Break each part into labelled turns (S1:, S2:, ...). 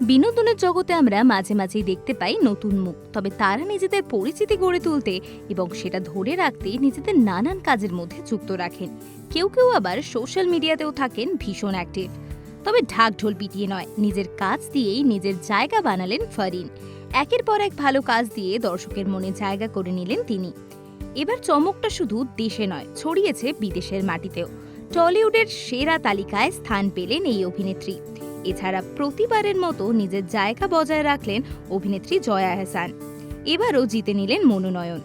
S1: বিনোদনের জগতে আমরা মাঝে মাঝেই দেখতে পাই নতুন মুখ, তবে তারা নিজেদের পরিচিতি গড়ে তুলতে এবং সেটা ধরে রাখতে নিজেদের নানান কাজের মধ্যে যুক্ত রাখেন। কেউ কেউ আবার সোশ্যাল মিডিয়াতেও থাকেন ভীষণ অ্যাক্টিভ। তবে ঢাক ঢোল পিটিয়ে নয়, নিজের কাজ দিয়েই নিজের জায়গা বানালেন ফারিন। একের পর এক ভালো কাজ দিয়ে দর্শকের মনে জায়গা করে নিলেন তিনি। এবার চমকটা শুধু দেশে নয়, ছড়িয়েছে বিদেশের মাটিতেও। টলিউডের সেরা তালিকায় স্থান পেলেন এই অভিনেত্রী। এছাড়া প্রতিবারের মতো নিজের জায়গা বজায় রাখলেন অভিনেত্রী জয়া হাসান এবারও জিতে নিলেন মনোনয়ন।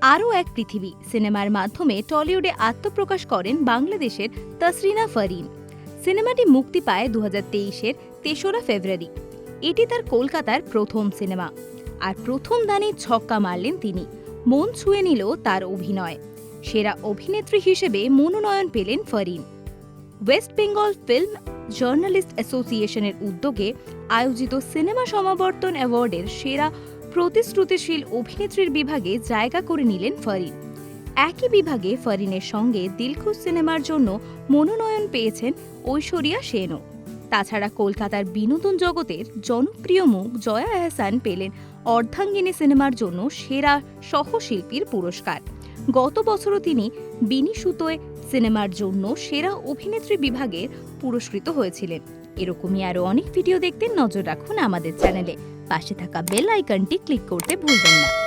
S1: আরও এক পৃথিবী, সিনেমার মাধ্যমে টলিউডে আত্মপ্রকাশ করেন বাংলাদেশের তসরিনা ফারিন। সিনেমাটি মুক্তি পায় দু হাজার তেইশের তেসরা ফেব্রুয়ারি। এটি তার কলকাতার প্রথম সিনেমা। আর প্রথম দানে ছক্কা মারলেন তিনি। মন ছুঁয়ে নিল তার অভিনয়। সেরা অভিনেত্রী হিসেবে মনোনয়ন পেলেন ফারিন। ওয়েস্ট বেঙ্গল ফিল্ম জার্নালিস্ট অ্যাসোসিয়েশনের উদ্যোগে আয়োজিত সিনেমা সমাবর্তন অ্যাওয়ার্ডের সেরা প্রতিশ্রুতিশীল অভিনেত্রীর বিভাগে জায়গা করে নিলেন ফারিন। একই বিভাগে ফারিনের সঙ্গে দিলখুশ সিনেমার জন্য মনোনয়ন পেয়েছেন ঐশ্বরিয়া সেনও। তাছাড়া কলকাতার বিনোদন জগতের জনপ্রিয় মুখ জয়া আহসান পেলেন অর্ধাঙ্গিনী সিনেমার জন্য সেরা সহশিল্পীর পুরস্কার। গত বছরও তিনি বিনি সুতোয় সিনেমার জন্য সেরা অভিনেত্রী বিভাগে পুরস্কৃত হয়েছিলেন। এরকমই আরও অনেক ভিডিও দেখতে নজর রাখুন আমাদের চ্যানেলে। পাশে থাকা বেল আইকনটি ক্লিক করতে ভুলবেন না।